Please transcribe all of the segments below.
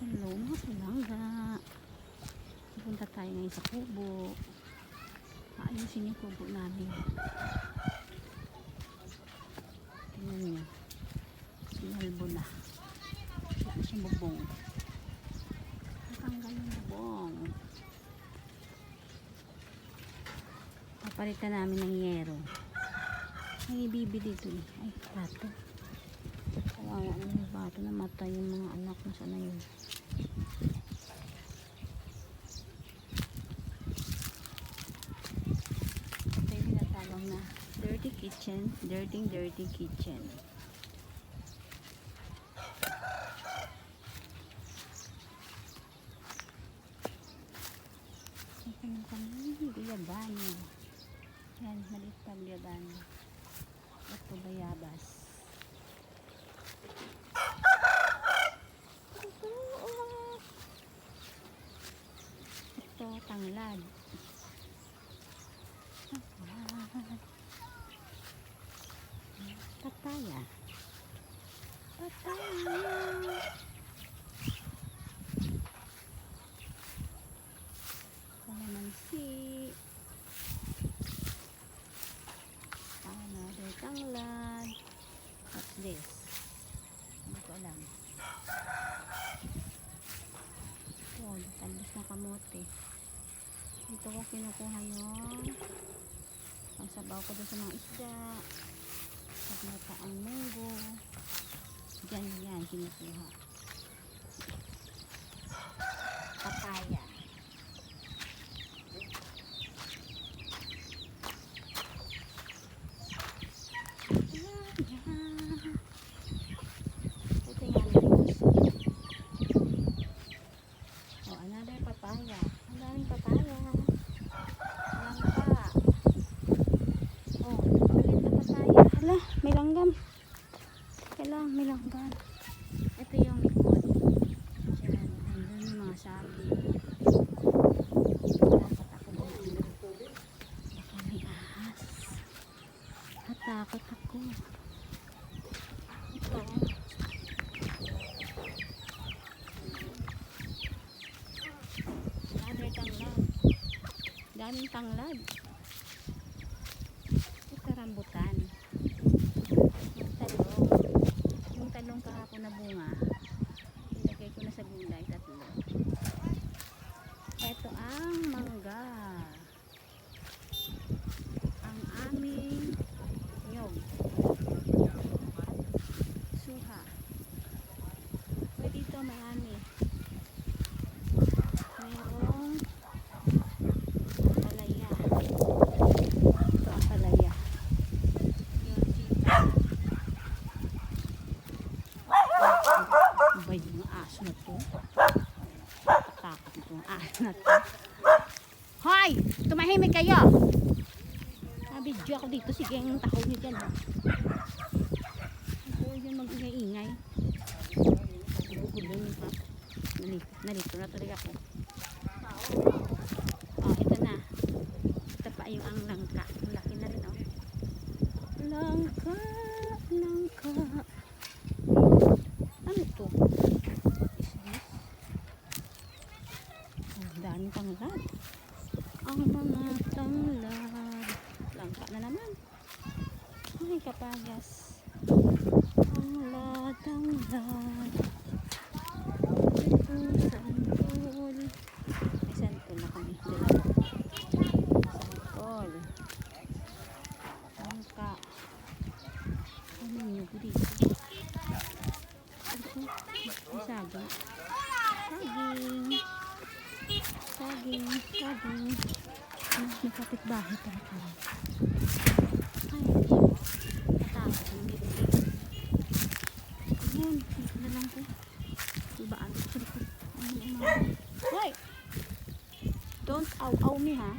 Hello mga kalangga. Punta tayo ngayon sa kubo. Ayusin yung kubo namin. Tingnan niyo. Sinalbo na. Wala siyang bubong. Natanggal yung bubong. Papalitan namin ng yero. May bibi dito eh. Ay, plato. Kawawa na yung bato na mata yung mga anak na sana yun. Ito yung tinatawag na dirty kitchen, dirty dirty kitchen. Ito yung kami, guyabano. Yan, maliit pa guyabano. Ito bayabas. Ito, oh. Ito, tanglad. Tanglad. Papaya. Papaya. Kalamansi. Another tanglad. What's this? Hindi ko alam. Oh, talbos ng kamote. Dito ko kinukuha yung pangsabaw ko doon sa mga isda. Pagmata ang munggo. Diyan yan, kinukuha. Papaya. Ayan. Ito yung Oh, another papaya. Ang daming papaya. Langka. Oh, ulit na papaya. Hala, may langgam. Kailang, may langgam. Ito yung likod. Yan, andun yung mga sabi. Natakot ako doon. Baka may ahas. Natakot ako. Ito. Another tanglad. Daming tanglad. Ito rambutan. Yung talong. Yung talong kahapon na bunga. Ilagay ko na sa gulay tatlo. Ito ang mangga. Ang aming nyog. Suha. Pwede ito marami. Mayroong palaya. Ito ang palaya. Yung sita. Ano ba yung aso na to? Takot itong aso na to. Hoy! Tumahimik kayo! Nabidyo ako dito. Sige, yung tahaw niyo dyan. Ito yung mag-ingay-ingay. Nalito, nalito na tuloy ako. Oh, ito na. Ito pa yung ang langka. Ang laki na rin, oh. Langka, langka. Ano to? What is this? Ang daming tanglad. Ang mga tanglad. Langka na naman. Ay, kapagas. Tanglad, tanglad. Ito, santol. May santol na kami. Santol. Langka. Ano yung nyug dito? To? May saging. Saging. Saging. Saging. Ay, may kapitbahay pala kami. Ay, natakot yung dito. Ayan, dito na lang po. Diba, ano sa likod? Ano yung mga... Hoy! Don't aw-aw me, ha?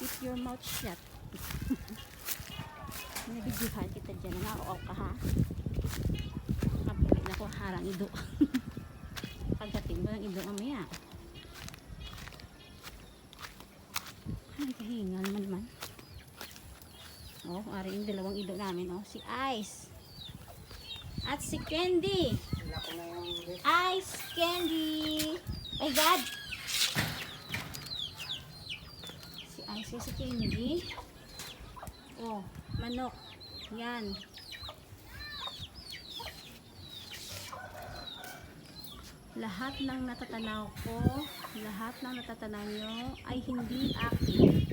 Keep your mouth shut. Nabidyohan kita dyan. Nang ka, ha? Kapag na ko harang ido. Pagdating mo ng ido mamaya. Ay, kahingal naman man. Oh, ari yung dalawang ido namin, oh. Si Ice. At si Candy. Ice candy. My God. Si si candy. Oh, manok. Yan. Lahat ng natatanaw ko, lahat ng natatanaw nyo ay hindi akin.